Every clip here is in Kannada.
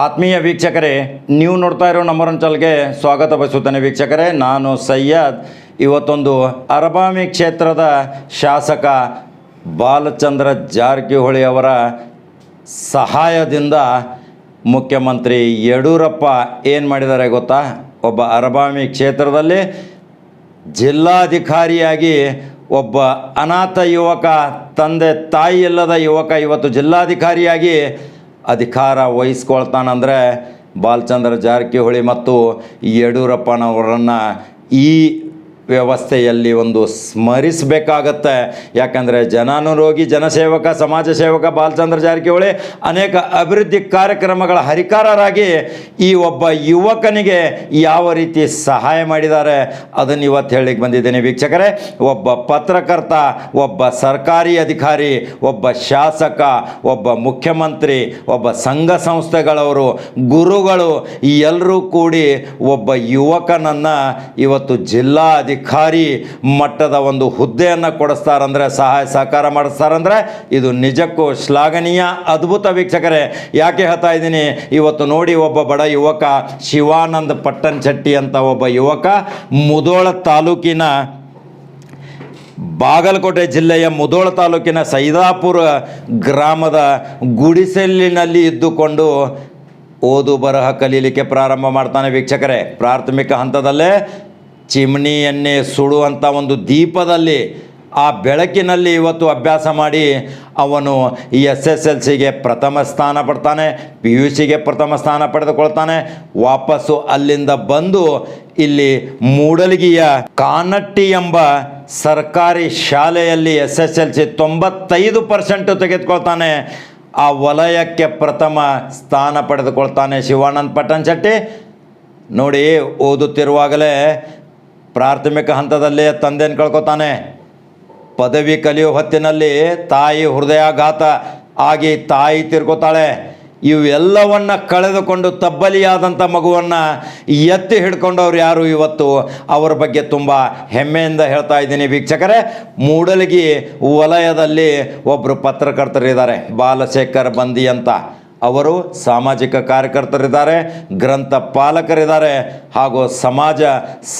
ಆತ್ಮೀಯ ವೀಕ್ಷಕರೇ, ನೀವು ನೋಡ್ತಾ ಇರೋ ನಂಬರ್ ಚಾನಲ್ಗೆ ಸ್ವಾಗತ ಬಯಸುತ್ತೇನೆ ವೀಕ್ಷಕರೇ. ನಾನು ಸಯ್ಯದ್ ಇವತ್ತೊಂದು ಅರಬಾಮಿ ಕ್ಷೇತ್ರದ ಶಾಸಕ ಬಾಲಚಂದ್ರ ಜಾರಕಿಹೊಳಿ ಅವರ ಸಹಾಯದಿಂದ ಮುಖ್ಯಮಂತ್ರಿ ಯಡಿಯೂರಪ್ಪ ಏನು ಮಾಡಿದ್ದಾರೆ ಗೊತ್ತಾ? ಒಬ್ಬ ಅರಬಾಮಿ ಕ್ಷೇತ್ರದಲ್ಲಿ ಜಿಲ್ಲಾಧಿಕಾರಿಯಾಗಿ ಒಬ್ಬ ಅನಾಥ ಯುವಕ, ತಂದೆ ತಾಯಿ ಇಲ್ಲದ ಯುವಕ ಇವತ್ತು ಜಿಲ್ಲಾಧಿಕಾರಿಯಾಗಿ ಅಧಿಕಾರ ವಹಿಸ್ಕೊಳ್ತಾನಂದರೆ ಬಾಲಚಂದ್ರ ಜಾರಕಿಹೊಳಿ ಮತ್ತು ಯಡಿಯೂರಪ್ಪನವರನ್ನು ಈ ವ್ಯವಸ್ಥೆಯಲ್ಲಿ ಒಂದು ಸ್ಮರಿಸಬೇಕಾಗತ್ತೆ. ಯಾಕಂದರೆ ಜನಾನುರೋಗಿ, ಜನಸೇವಕ, ಸಮಾಜ ಸೇವಕ ಬಾಲಚಂದ್ರ ಜಾರಕಿಹೊಳಿ ಅನೇಕ ಅಭಿವೃದ್ಧಿ ಕಾರ್ಯಕ್ರಮಗಳ ಹರಿಕಾರರಾಗಿ ಈ ಒಬ್ಬ ಯುವಕನಿಗೆ ಯಾವ ರೀತಿ ಸಹಾಯ ಮಾಡಿದ್ದಾರೆ ಅದನ್ನು ಇವತ್ತು ಹೇಳಿಕ್ಕೆ ಬಂದಿದ್ದೇನೆ. ವೀಕ್ಷಕರೇ, ಒಬ್ಬ ಪತ್ರಕರ್ತ, ಒಬ್ಬ ಸರ್ಕಾರಿ ಅಧಿಕಾರಿ, ಒಬ್ಬ ಶಾಸಕ, ಒಬ್ಬ ಮುಖ್ಯಮಂತ್ರಿ, ಒಬ್ಬ ಸಂಘ ಸಂಸ್ಥೆಗಳವರು, ಗುರುಗಳು, ಎಲ್ಲರೂ ಕೂಡಿ ಒಬ್ಬ ಯುವಕನನ್ನು ಇವತ್ತು ಜಿಲ್ಲಾ ಅಧಿಕಾರಿ ಮಟ್ಟದ ಒಂದು ಹುದ್ದೆಯನ್ನು ಕೊಡಿಸ್ತಾರಂದರೆ, ಸಹಾಯ ಸಹಕಾರ ಮಾಡಿಸ್ತಾರಂದರೆ ಇದು ನಿಜಕ್ಕೂ ಶ್ಲಾಘನೀಯ, ಅದ್ಭುತ ವೀಕ್ಷಕರೇ. ಯಾಕೆ ಹೇಳ್ತಾ ಇದ್ದೀನಿ? ಇವತ್ತು ನೋಡಿ ಒಬ್ಬ ಬಡ ಯುವಕ, ಶಿವಾನಂದ ಪಟ್ಟನ್ ಶೆಟ್ಟಿ ಅಂತ ಒಬ್ಬ ಯುವಕ, ಮುದೋಳ ತಾಲೂಕಿನ ಬಾಗಲಕೋಟೆ ಜಿಲ್ಲೆಯ ಮುದೋಳ ತಾಲೂಕಿನ ಸೈದಾಪುರ ಗ್ರಾಮದ ಗುಡಿಸಲಿನಲ್ಲಿ ಇದ್ದುಕೊಂಡು ಓದು ಬರಹ ಕಲೀಲಿಕ್ಕೆ ಪ್ರಾರಂಭ ಮಾಡ್ತಾನೆ ವೀಕ್ಷಕರೇ. ಪ್ರಾಥಮಿಕ ಹಂತದಲ್ಲೇ ಚಿಮಣಿಯನ್ನೇ ಸುಡುವಂಥ ಒಂದು ದೀಪದಲ್ಲಿ ಆ ಬೆಳಕಿನಲ್ಲಿ ಇವತ್ತು ಅಭ್ಯಾಸ ಮಾಡಿ ಅವನು ಎಸ್ ಎಸ್ ಎಲ್ ಸಿಗೆ ಪ್ರಥಮ ಸ್ಥಾನ ಪಡ್ತಾನೆ ಪಿ ಯು ಸಿಗೆ ಪ್ರಥಮ ಸ್ಥಾನ ಪಡೆದುಕೊಳ್ತಾನೆ. ವಾಪಸ್ಸು ಅಲ್ಲಿಂದ ಬಂದು ಇಲ್ಲಿ ಮೂಡಲಗಿಯ ಕಾನಟ್ಟಿ ಎಂಬ ಸರ್ಕಾರಿ ಶಾಲೆಯಲ್ಲಿ ಎಸ್ ಎಸ್ ಎಲ್ ಸಿ ತೊಂಬತ್ತೈದು ಪರ್ಸೆಂಟು ತೆಗೆದುಕೊಳ್ತಾನೆ. ಆ ವಲಯಕ್ಕೆ ಪ್ರಥಮ ಸ್ಥಾನ ಪಡೆದುಕೊಳ್ತಾನೆ ಶಿವಾನಂದ ಪಟ್ಟಣ ಶೆಟ್ಟಿ. ನೋಡಿ, ಓದುತ್ತಿರುವಾಗಲೇ ಪ್ರಾಥಮಿಕ ಹಂತದಲ್ಲಿ ತಂದೆಯನ್ನು ಕಳ್ಕೊತಾನೆ. ಪದವಿ ಕಲಿಯೋ ಹೊತ್ತಿನಲ್ಲಿ ತಾಯಿ ಹೃದಯಾಘಾತ ಆಗಿ ತಾಯಿ ತಿರ್ಕೋತಾಳೆ. ಇವೆಲ್ಲವನ್ನು ಕಳೆದುಕೊಂಡು ತಬ್ಬಲಿಯಾದಂಥ ಮಗುವನ್ನು ಎತ್ತಿ ಹಿಡ್ಕೊಂಡವ್ರು ಯಾರು ಇವತ್ತು ಅವರ ಬಗ್ಗೆ ತುಂಬ ಹೆಮ್ಮೆಯಿಂದ ಹೇಳ್ತಾ ಇದ್ದೀನಿ ವೀಕ್ಷಕರೇ. ಮೂಡಲಗಿ ವಲಯದಲ್ಲಿ ಒಬ್ಬರು ಪತ್ರಕರ್ತರಿದ್ದಾರೆ. ಬಾಲಶೇಖರ್ ಬಂದಿ ಅಂತ. ಅವರು ಸಾಮಾಜಿಕ ಕಾರ್ಯಕರ್ತರಿದ್ದಾರೆ, ಗ್ರಂಥ ಪಾಲಕರಿದ್ದಾರೆ ಹಾಗೂ ಸಮಾಜ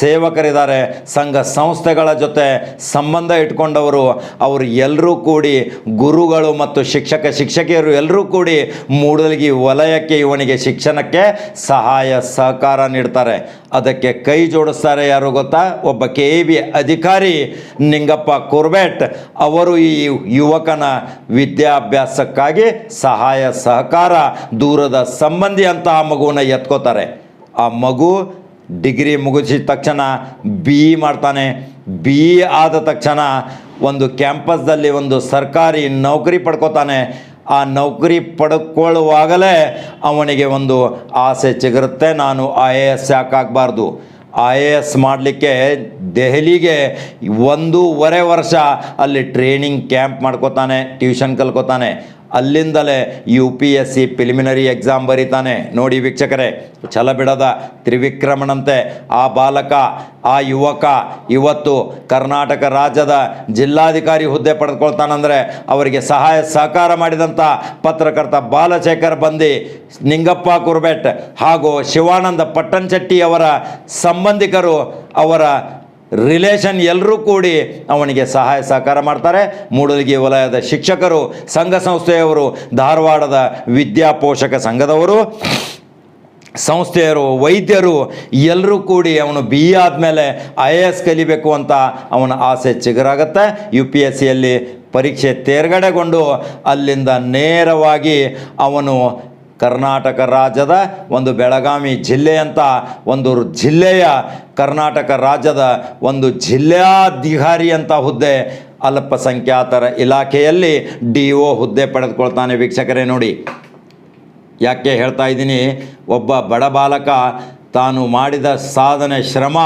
ಸೇವಕರಿದ್ದಾರೆ, ಸಂಘ ಸಂಸ್ಥೆಗಳ ಜೊತೆ ಸಂಬಂಧ ಇಟ್ಕೊಂಡವರು. ಅವರು ಎಲ್ಲರೂ ಕೂಡಿ ಗುರುಗಳು ಮತ್ತು ಶಿಕ್ಷಕ ಶಿಕ್ಷಕಿಯರು ಎಲ್ಲರೂ ಕೂಡಿ ಮೂಡಲಗಿ ವಲಯಕ್ಕೆ ಇವನಿಗೆ ಶಿಕ್ಷಣಕ್ಕೆ ಸಹಾಯ ಸಹಕಾರ ನೀಡ್ತಾರೆ. ಅದಕ್ಕೆ ಕೈ ಜೋಡಿಸ್ತಾರೆ ಯಾರು ಗೊತ್ತಾ? ಒಬ್ಬ ಕೆ ಅಧಿಕಾರಿ ನಿಂಗಪ್ಪ ಕುರ್ಬೆಟ್. ಅವರು ಈ ಯುವಕನ ವಿದ್ಯಾಭ್ಯಾಸಕ್ಕಾಗಿ ಸಹಾಯ ಸಹಕಾರ ದೂರದ ಸಂಬಂಧಿ ಅಂತ ಆ ಮಗುವನ್ನು ಎತ್ಕೋತಾರೆ. ಆ ಮಗು ಡಿಗ್ರಿ ಮುಗಿಸಿದ ತಕ್ಷಣ ಬಿ ಇ ಮಾಡ್ತಾನೆ. ಬಿ ಇ ಆದ ತಕ್ಷಣ ಒಂದು ಕ್ಯಾಂಪಸ್ದಲ್ಲಿ ಒಂದು ಸರ್ಕಾರಿ ನೌಕರಿ ಪಡ್ಕೋತಾನೆ. ಆ ನೌಕರಿ ಪಡ್ಕೊಳ್ಳುವಾಗಲೇ ಅವನಿಗೆ ಒಂದು ಆಸೆ ಚಿಗುರುತ್ತೆ. ನಾನು ಐ ಎ ಎಸ್ ಯಾಕಾಗಬಾರ್ದು ಐ ಎ ಎಸ್ ಮಾಡಲಿಕ್ಕೆ ದೆಹಲಿಗೆ ಒಂದೂವರೆ ವರ್ಷ ಅಲ್ಲಿ ಟ್ರೈನಿಂಗ್ ಕ್ಯಾಂಪ್ ಮಾಡ್ಕೋತಾನೆ, ಟ್ಯೂಷನ್ ಕಲ್ಕೋತಾನೆ. ಅಲ್ಲಿಂದಲೇ U P S C preliminary exam ಬರೀತಾನೆ. ನೋಡಿ ವೀಕ್ಷಕರೇ ಛಲ ಬಿಡದ ತ್ರಿವಿಕ್ರಮಣಂತೆ ಆ ಬಾಲಕ, ಆ ಯುವಕ ಇವತ್ತು ಕರ್ನಾಟಕ ರಾಜ್ಯದ ಜಿಲ್ಲಾಧಿಕಾರಿ ಹುದ್ದೆ ಪಡೆದುಕೊಳ್ತಾನಂದರೆ ಅವರಿಗೆ ಸಹಾಯ ಸಹಕಾರ ಮಾಡಿದಂಥ ಪತ್ರಕರ್ತ ಬಾಲಶೇಖರ್ ಬಂದಿ, ನಿಂಗಪ್ಪ ಕುರ್ಬೆಟ್ ಹಾಗೂ ಶಿವಾನಂದ ಪಟ್ಟಣ್ ಶೆಟ್ಟಿ ಅವರ ಸಂಬಂಧಿಕರು ಅವರ ರಿಲೇಷನ್ ಎಲ್ಲರೂ ಕೂಡಿ ಅವನಿಗೆ ಸಹಾಯ ಸಹಕಾರ ಮಾಡ್ತಾರೆ. ಮೂಡಲಗಿ ವಲಯದ ಶಿಕ್ಷಕರು, ಸಂಘ ಸಂಸ್ಥೆಯವರು, ಧಾರವಾಡದ ವಿದ್ಯಾಪೋಷಕ ಸಂಘದವರು, ಸಂಸ್ಥೆಯರು, ವೈದ್ಯರು ಎಲ್ಲರೂ ಕೂಡಿ ಅವನು ಬಿ ಆದಮೇಲೆ ಐ ಎ ಎಸ್ ಕಲಿಬೇಕು ಅಂತ ಅವನ ಆಸೆ ಚಿಗರಾಗತ್ತೆ. ಯು ಪಿ ಎಸ್ ಸಿಯಲ್ಲಿ ಪರೀಕ್ಷೆ ತೇರ್ಗಡೆಗೊಂಡು ಅಲ್ಲಿಂದ ನೇರವಾಗಿ ಅವನು ಕರ್ನಾಟಕ ರಾಜ್ಯದ ಒಂದು ಬೆಳಗಾವಿ ಜಿಲ್ಲೆಯಂತ ಒಂದು ಜಿಲ್ಲೆಯ ಕರ್ನಾಟಕ ರಾಜ್ಯದ ಒಂದು ಜಿಲ್ಲಾಧಿಕಾರಿ ಅಂತ ಹುದ್ದೆ ಅಲ್ಪಸಂಖ್ಯಾತರ ಇಲಾಖೆಯಲ್ಲಿ ಡಿ ಒ ಹುದ್ದೆ ಪಡೆದುಕೊಳ್ತಾನೆ ವೀಕ್ಷಕರೇ ನೋಡಿ. ಯಾಕೆ ಹೇಳ್ತಾ ಇದ್ದೀನಿ, ಒಬ್ಬ ಬಡ ಬಾಲಕ ತಾನು ಮಾಡಿದ ಸಾಧನೆ ಶ್ರಮ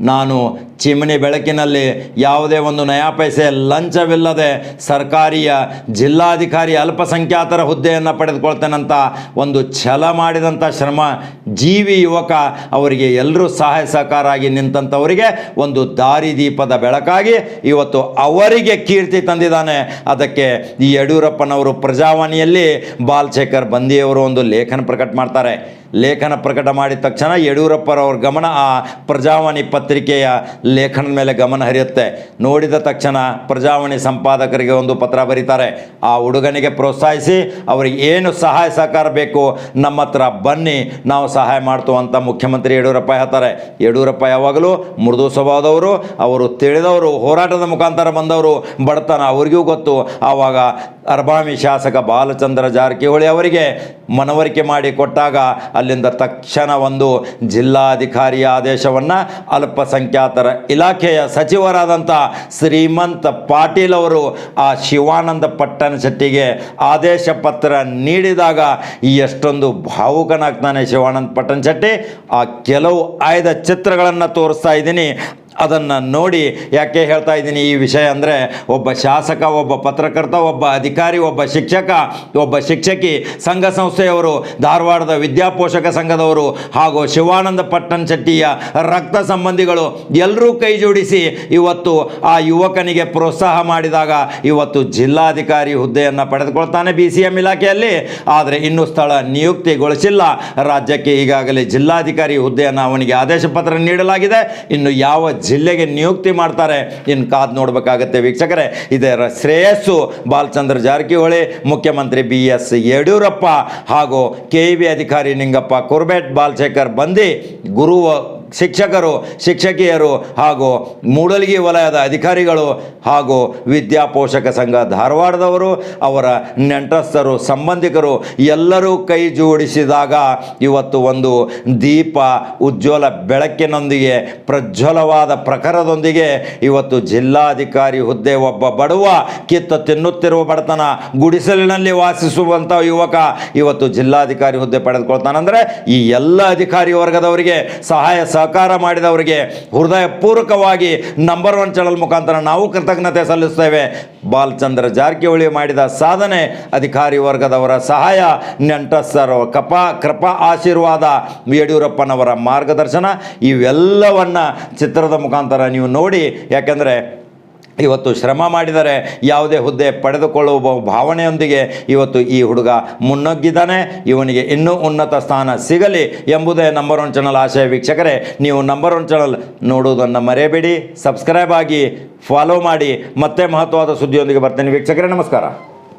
ನಾನು ಚಿಮಣಿ ಬೆಳಕಿನಲ್ಲಿ ಯಾವುದೇ ಒಂದು ನಯಾ ಪೈಸೆ ಲಂಚವಿಲ್ಲದೆ ಸರ್ಕಾರಿಯ ಜಿಲ್ಲಾಧಿಕಾರಿ ಅಲ್ಪಸಂಖ್ಯಾತರ ಹುದ್ದೆಯನ್ನು ಪಡೆದುಕೊಳ್ತೇನಂತ ಒಂದು ಛಲ ಮಾಡಿದಂಥ ಶ್ರಮ ಜೀವಿ ಯುವಕ ಅವರಿಗೆ ಎಲ್ಲರೂ ಸಹಾಯ ಸಹಕಾರ ಆಗಿ ನಿಂತಂಥವರಿಗೆ ಒಂದು ದಾರಿದೀಪದ ಬೆಳಕಾಗಿ ಇವತ್ತು ಅವರಿಗೆ ಕೀರ್ತಿ ತಂದಿದ್ದಾನೆ. ಅದಕ್ಕೆ ಈ ಯಡಿಯೂರಪ್ಪನವರು ಪ್ರಜಾವಾಣಿಯಲ್ಲಿ ಬಾಲ್ಶೇಖರ್ ಬಂದಿಯವರು ಒಂದು ಲೇಖನ ಪ್ರಕಟ ಮಾಡ್ತಾರೆ. ಲೇಖನ ಪ್ರಕಟ ಮಾಡಿದ ತಕ್ಷಣ ಯಡಿಯೂರಪ್ಪರವ್ರ ಗಮನ ಆ ಪ್ರಜಾವಾಣಿ ಪತ್ರಿಕೆಯ ಲೇಖನದ ಮೇಲೆ ಗಮನ ಹರಿಯುತ್ತೆ. ನೋಡಿದ ತಕ್ಷಣ ಪ್ರಜಾವಾಣಿ ಸಂಪಾದಕರಿಗೆ ಒಂದು ಪತ್ರ ಬರೀತಾರೆ. ಆ ಹುಡುಗನಿಗೆ ಪ್ರೋತ್ಸಾಹಿಸಿ, ಅವರಿಗೆ ಏನು ಸಹಾಯ ಸಹಕಾರ ಬೇಕು? ನಮ್ಮ ಹತ್ರ ಬನ್ನಿ, ನಾವು ಸಹಾಯ ಮಾಡ್ತು ಅಂತ ಮುಖ್ಯಮಂತ್ರಿ ಯಡಿಯೂರಪ್ಪ ಹೇಳ್ತಾರೆ. ಯಡಿಯೂರಪ್ಪ ಯಾವಾಗಲೂ ಮೃದು ಸ್ವಭಾವದವರು, ಅವರು ತಿಳಿದವರು, ಹೋರಾಟದ ಮುಖಾಂತರ ಬಂದವರು, ಬಡತನ ಅವರಿಗೂ ಗೊತ್ತು. ಆವಾಗ ಅರ್ಬಾಮಿ ಶಾಸಕ ಬಾಲಚಂದ್ರ ಜಾರಕಿಹೊಳಿ ಅವರಿಗೆ ಮನವರಿಕೆ ಮಾಡಿ ಕೊಟ್ಟಾಗ ಅಲ್ಲಿಂದ ತಕ್ಷಣ ಒಂದು ಜಿಲ್ಲಾಧಿಕಾರಿಯ ಆದೇಶವನ್ನು ಅಲ್ಪಸಂಖ್ಯಾತರ ಇಲಾಖೆಯ ಸಚಿವರಾದಂಥ ಶ್ರೀಮಂತ ಪಾಟೀಲ್ ಅವರು ಆ ಶಿವಾನಂದ ಪಟ್ಟಣ ಶೆಟ್ಟಿಗೆ ಆದೇಶ ಪತ್ರ ನೀಡಿದಾಗ ಎಷ್ಟೊಂದು ಭಾವುಕನಾಗ್ತಾನೆ ಶಿವಾನಂದ ಪಟ್ಟಣ ಶೆಟ್ಟಿ. ಆ ಕೆಲವು ಆಯ್ದ ಚಿತ್ರಗಳನ್ನು ತೋರಿಸ್ತಾ ಇದ್ದೀನಿ. ಅದನ್ನು ನೋಡಿ ಯಾಕೆ ಹೇಳ್ತಾ ಇದ್ದೀನಿ ಈ ವಿಷಯ ಅಂದರೆ ಒಬ್ಬ ಶಾಸಕ, ಒಬ್ಬ ಪತ್ರಕರ್ತ, ಒಬ್ಬ ಅಧಿಕಾರಿ, ಒಬ್ಬ ಶಿಕ್ಷಕ, ಒಬ್ಬ ಶಿಕ್ಷಕಿ ಸಂಘ ಸಂಸ್ಥೆಯವರು, ಧಾರವಾಡದ ವಿದ್ಯಾಪೋಷಕ ಸಂಘದವರು ಹಾಗೂ ಶಿವಾನಂದ ಪಟ್ಟಣ ಶೆಟ್ಟಿಯ ರಕ್ತ ಸಂಬಂಧಿಗಳು ಎಲ್ಲರೂ ಕೈ ಜೋಡಿಸಿ ಇವತ್ತು ಆ ಯುವಕನಿಗೆ ಪ್ರೋತ್ಸಾಹ ಮಾಡಿದಾಗ ಇವತ್ತು ಜಿಲ್ಲಾಧಿಕಾರಿ ಹುದ್ದೆಯನ್ನು ಪಡೆದುಕೊಳ್ತಾನೆ ಬಿ ಸಿ ಎಂ ಇಲಾಖೆಯಲ್ಲಿ. ಆದರೆ ಇನ್ನೂ ಸ್ಥಳ ನಿಯುಕ್ತಿಗೊಳಿಸಿಲ್ಲ. ರಾಜ್ಯಕ್ಕೆ ಈಗಾಗಲೇ ಜಿಲ್ಲಾಧಿಕಾರಿ ಹುದ್ದೆಯನ್ನು ಅವನಿಗೆ ಆದೇಶ ಪತ್ರ ನೀಡಲಾಗಿದೆ. ಇನ್ನು ಯಾವ ಜಿಲ್ಲೆಗೆ ನಿಯುಕ್ತಿ ಮಾಡ್ತಾರೆ. ಇನ್ನು ಕಾದು ನೋಡಬೇಕಾಗತ್ತೆ ವೀಕ್ಷಕರೇ. ಇದರ ಶ್ರೇಯಸ್ಸು ಬಾಲಚಂದ್ರ ಜಾರಕಿಹೊಳಿ, ಮುಖ್ಯಮಂತ್ರಿ ಬಿ ಎಸ್ ಯಡಿಯೂರಪ್ಪ ಹಾಗೂ ಕೆ ಬಿ ಅಧಿಕಾರಿ ನಿಂಗಪ್ಪ ಕುರ್ಬೆಟ್, ಬಾಲಶೇಖರ್ ಬಂದಿ ಗುರು ಶಿಕ್ಷಕರು, ಶಿಕ್ಷಕಿಯರು ಹಾಗೂ ಮೂಡಲಗಿ ವಲಯದ ಅಧಿಕಾರಿಗಳು ಹಾಗೂ ವಿದ್ಯಾಪೋಷಕ ಸಂಘ ಧಾರವಾಡದವರು, ಅವರ ನೆಂಟಸ್ಥರು, ಸಂಬಂಧಿಕರು ಎಲ್ಲರೂ ಕೈ ಜೋಡಿಸಿದಾಗ ಇವತ್ತು ಒಂದು ದೀಪ ಉಜ್ವಲ ಬೆಳಕಿನೊಂದಿಗೆ, ಪ್ರಜ್ವಲವಾದ ಪ್ರಖರದೊಂದಿಗೆ ಇವತ್ತು ಜಿಲ್ಲಾಧಿಕಾರಿ ಹುದ್ದೆ ಒಬ್ಬ ಬಡವ ಕಿತ್ತ ತಿನ್ನುತ್ತಿರುವ ಬಡತನ ಗುಡಿಸಲಿನಲ್ಲಿ ವಾಸಿಸುವಂಥ ಯುವಕ ಇವತ್ತು ಜಿಲ್ಲಾಧಿಕಾರಿ ಹುದ್ದೆ ಪಡೆದುಕೊಳ್ತಾನಂದರೆ ಈ ಎಲ್ಲ ಅಧಿಕಾರಿ ವರ್ಗದವರಿಗೆ ಸಹಾಯ ಸಹಕಾರ ಮಾಡಿದವರಿಗೆ ಹೃದಯಪೂರ್ವಕವಾಗಿ ನಂಬರ್ ಒನ್ ಚಾನಲ್ ಮುಖಾಂತರ ನಾವು ಕೃತಜ್ಞತೆ ಸಲ್ಲಿಸ್ತೇವೆ ಬಾಲಚಂದ್ರ ಜಾರಕಿಹೊಳಿ ಮಾಡಿದ ಸಾಧನೆ ಅಧಿಕಾರಿ ವರ್ಗದವರ ಸಹಾಯ ನೆಂಟಸ್ಥರ ಕಪಾ, ಕೃಪಾ ಆಶೀರ್ವಾದ, ಯಡಿಯೂರಪ್ಪನವರ ಮಾರ್ಗದರ್ಶನ, ಇವೆಲ್ಲವನ್ನು ಚಿತ್ರದ ಮುಖಾಂತರ ನೀವು ನೋಡಿ, ಯಾಕೆಂದರೆ ಇವತ್ತು ಶ್ರಮ ಮಾಡಿದರೆ ಯಾವುದೇ ಹುದ್ದೆ ಪಡೆದುಕೊಳ್ಳುವ ಭಾವನೆಯೊಂದಿಗೆ ಇವತ್ತು ಈ ಹುಡುಗ ಮುನ್ನಗ್ಗಿದ್ದಾನೆ. ಇವನಿಗೆ ಇನ್ನೂ ಉನ್ನತ ಸ್ಥಾನ ಸಿಗಲಿ ಎಂಬುದೇ ನಂಬರ್ ಒನ್ ಚಾನಲ್ ಆಶಯ ವೀಕ್ಷಕರೇ. ನೀವು ನಂಬರ್ ಒನ್ ಚಾನಲ್ ನೋಡುವುದನ್ನು ಮರೆಯಬೇಡಿ. ಸಬ್ಸ್ಕ್ರೈಬ್ ಆಗಿ ಫಾಲೋ ಮಾಡಿ. ಮತ್ತೆ ಮಹತ್ವವಾದ ಸುದ್ದಿಯೊಂದಿಗೆ ಬರ್ತೇನೆ ವೀಕ್ಷಕರೇ. ನಮಸ್ಕಾರ.